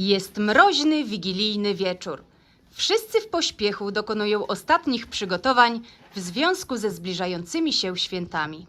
Jest mroźny, wigilijny wieczór. Wszyscy w pośpiechu dokonują ostatnich przygotowań w związku ze zbliżającymi się świętami.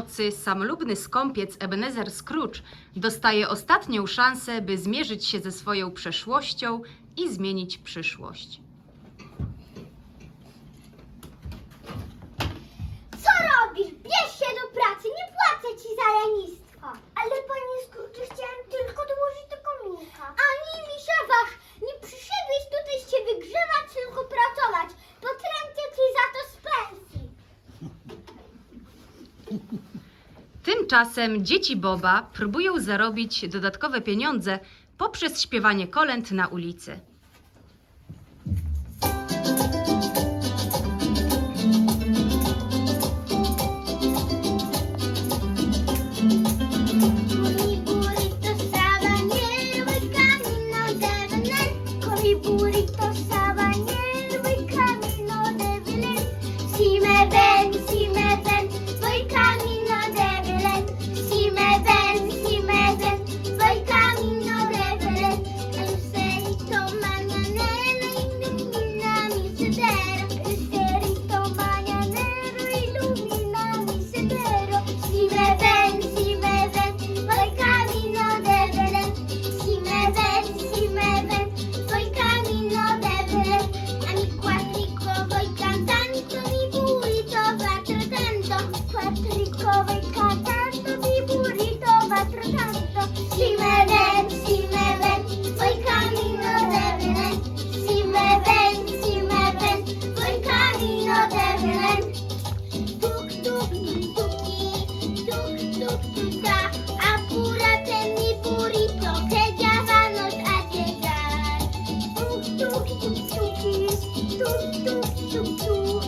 nocy samolubny skąpiec Ebenezer Scrooge dostaje ostatnią szansę, by zmierzyć się ze swoją przeszłością i zmienić przyszłość. Co robisz? Bierz się do pracy, nie płacę ci za lenistwo. Ale panie Skurczy, chciałem tylko dołożyć do kominka. Ani misia nie przyszedłeś tutaj się wygrzewać, tylko pracować. Potręcę ci za to z pensji. Tymczasem dzieci Boba próbują zarobić dodatkowe pieniądze poprzez śpiewanie kolęd na ulicy.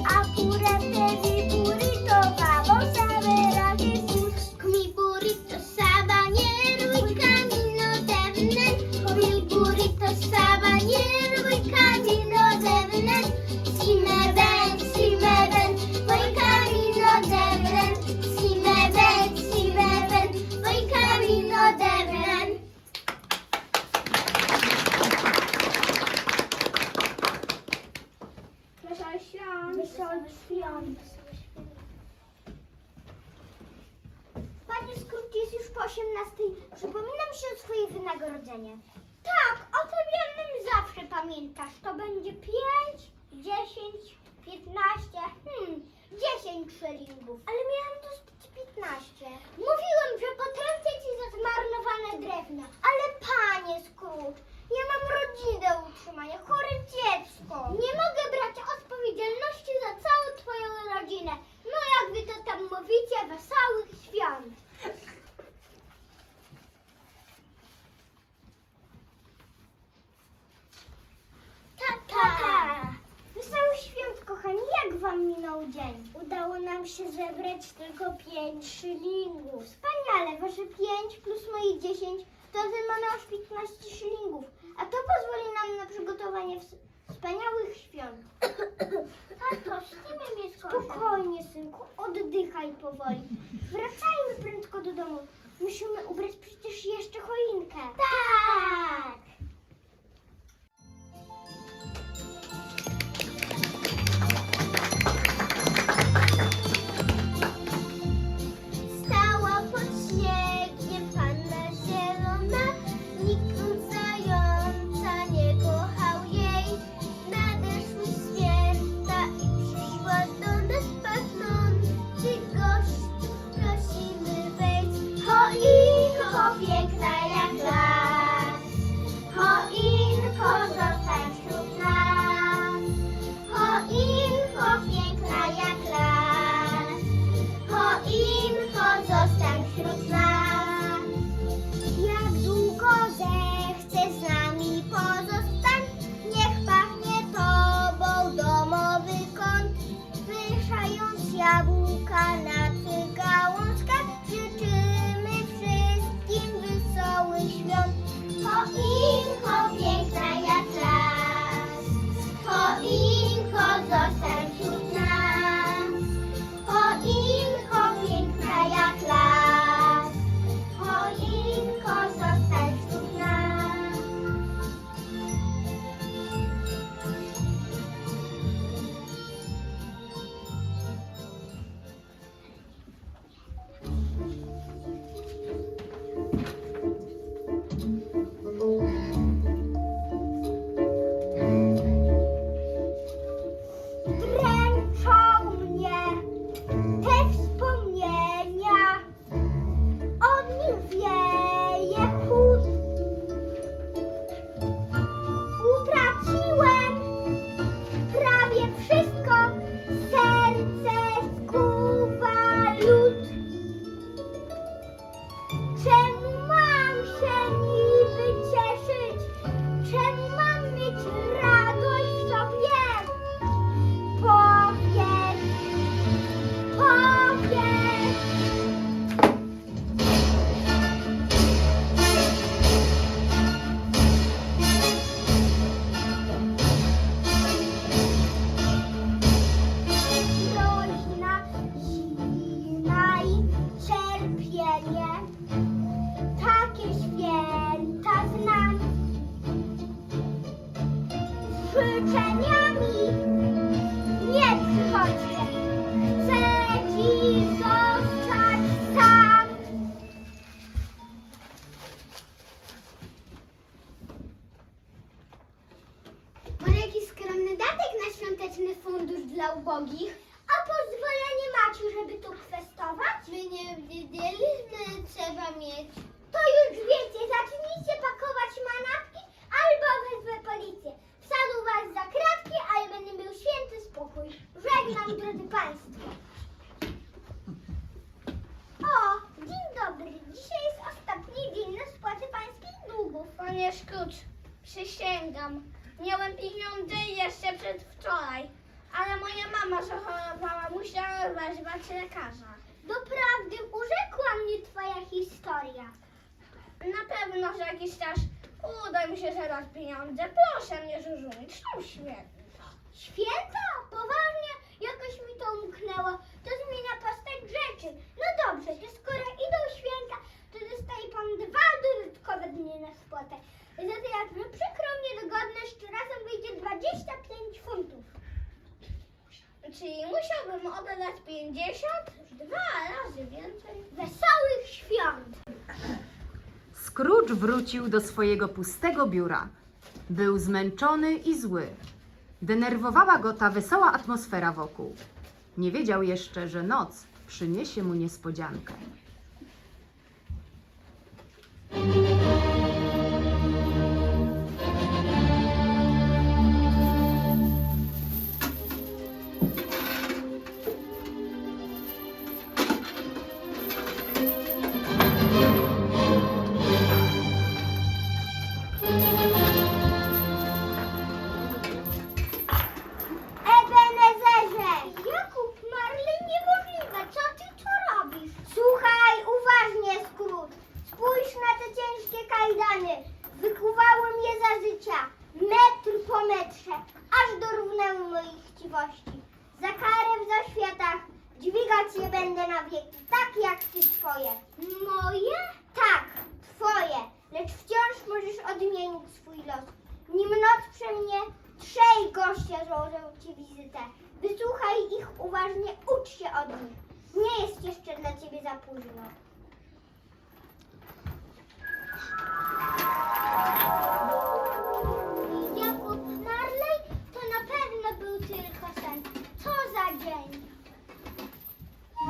apura. fofo. Tato, śnimy mnie Spokojnie, synku, oddychaj powoli. Wracajmy prędko do domu. Musimy ubrać przecież jeszcze choinkę. Tak! ale moja mama zachorowała, musiała wezwać lekarza. Doprawdy urzekła mnie twoja historia. Na pewno, że jakiś czas uda mi się zaraz pieniądze. Proszę mnie zrozumieć, są święta. Święta? Poważnie? Jakoś mi to umknęło. To zmienia postać rzeczy. No dobrze, to skoro idą święta, to dostaje pan dwa dodatkowe dni na spłatę. Za to jakże no przykro, niedogodne, razem wyjdzie 25 funtów. Czyli musiałbym oddać 52 razy więcej wesołych świąt. Scrooge wrócił do swojego pustego biura. Był zmęczony i zły. Denerwowała go ta wesoła atmosfera wokół. Nie wiedział jeszcze, że noc przyniesie mu niespodziankę. Metrze. Aż dorównały mojej chciwości. Za karę w zaświatach dźwigać je będę na wieki. Tak jak ty twoje. Moje? Tak, twoje. Lecz wciąż możesz odmienić swój los. Nim noc przeminie, trzej goście złożą ci wizytę. Wysłuchaj ich uważnie, ucz się od nich. Nie jest jeszcze dla ciebie za późno. Jakub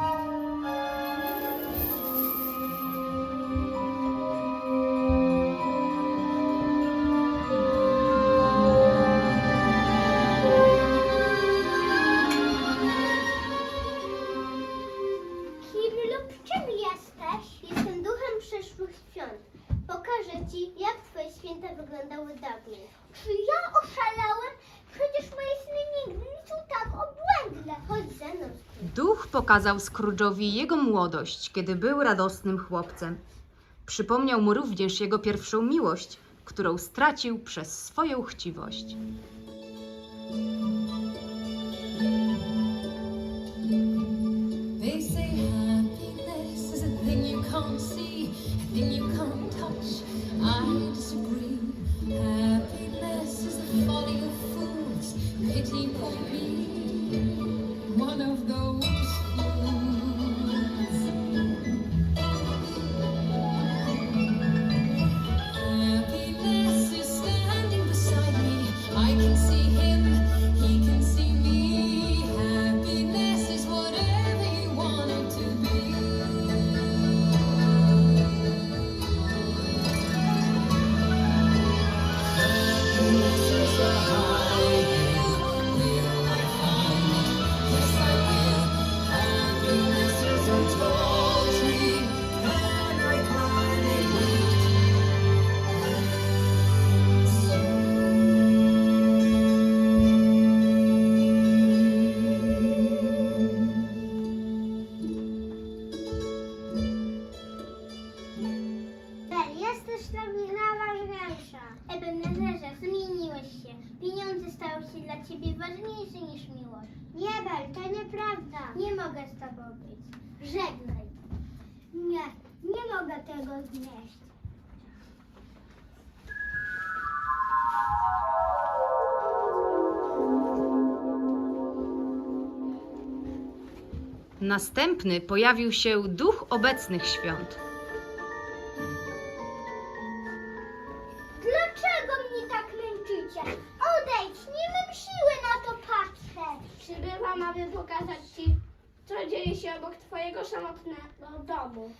うん。Pokazał Scrooge'owi jego młodość, kiedy był radosnym chłopcem. Przypomniał mu również jego pierwszą miłość, którą stracił przez swoją chciwość. Happiness is the folly of fools. Pity for Następny pojawił się duch obecnych świąt. Dlaczego mnie tak męczycie? Odejdź, nie mam siły na to patrzeć. Przybywam, aby pokazać ci, co dzieje się obok twojego samotnego domu.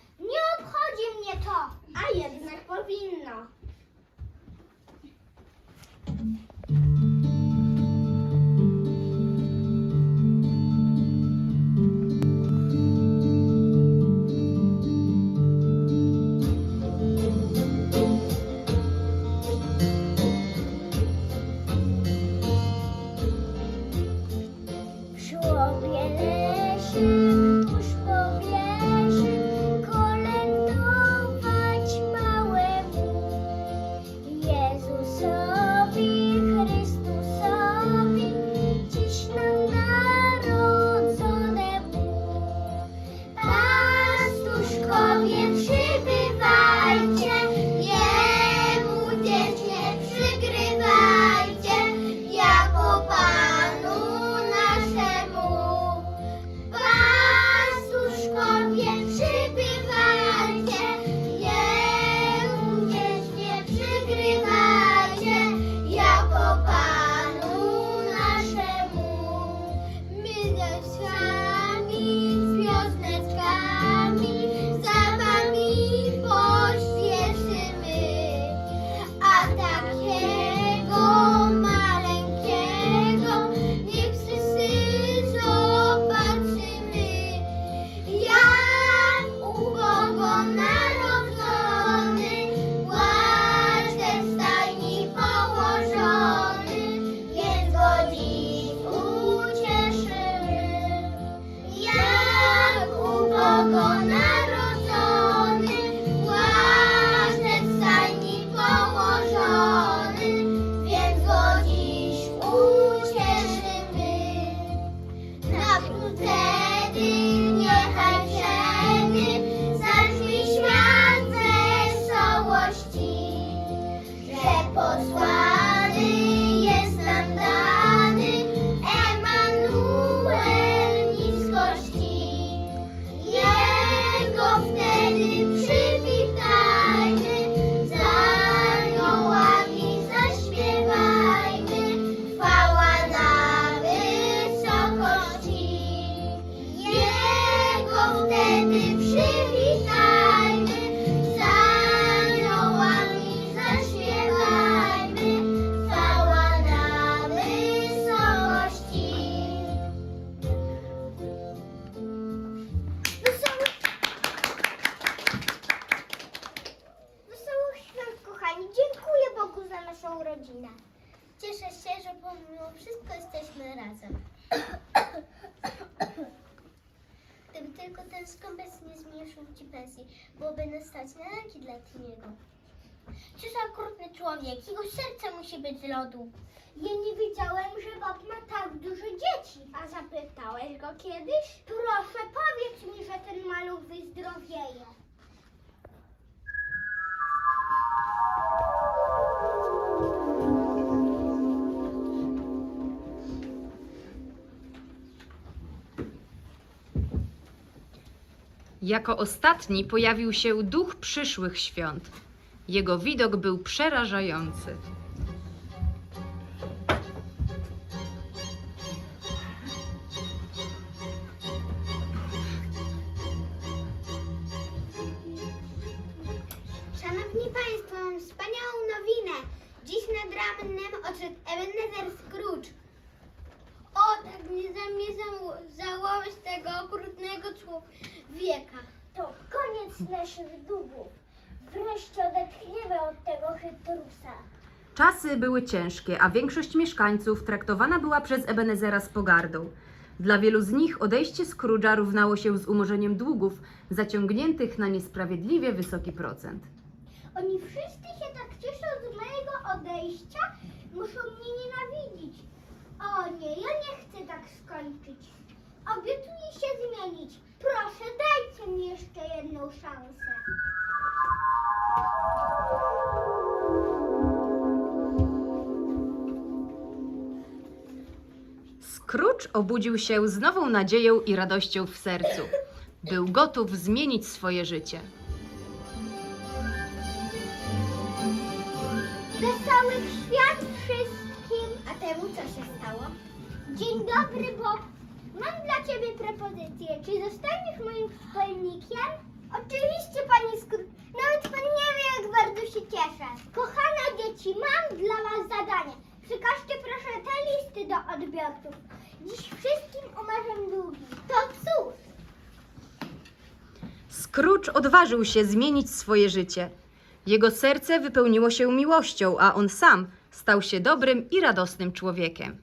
Jako ostatni pojawił się duch przyszłych świąt. Jego widok był przerażający. Szanowni Państwo, mam wspaniałą nowinę. Dziś nad rannem odszedł Ebenezer Scrooge. O, tak nie zamierzam założyć tego okrutnego człowieka. To koniec naszych długów. Wreszcie odetchniemy od tego chytrusa. Czasy były ciężkie, a większość mieszkańców traktowana była przez Ebenezera z pogardą. Dla wielu z nich odejście Scrooge'a równało się z umorzeniem długów zaciągniętych na niesprawiedliwie wysoki procent. Oni wszyscy się tak cieszą z mojego odejścia, muszą mnie nienawidzić. O nie, ja nie chcę tak skończyć. Obiecuję się zmienić. Proszę, dajcie mi jeszcze jedną szansę. Scrooge obudził się z nową nadzieją i radością w sercu. Był gotów zmienić swoje życie. Wesołych świąt wszystkim. A temu co się stało? Dzień dobry, Bob. Mam dla ciebie propozycję. Czy zostaniesz moim wspólnikiem? Oczywiście, pani Skr... Nawet pan nie wie, jak bardzo się cieszę. Kochane dzieci, mam dla was zadanie. Przekażcie proszę te listy do odbiorców. Dziś wszystkim umarzam długi. To cóż? Scrooge odważył się zmienić swoje życie. Jego serce wypełniło się miłością, a on sam stał się dobrym i radosnym człowiekiem.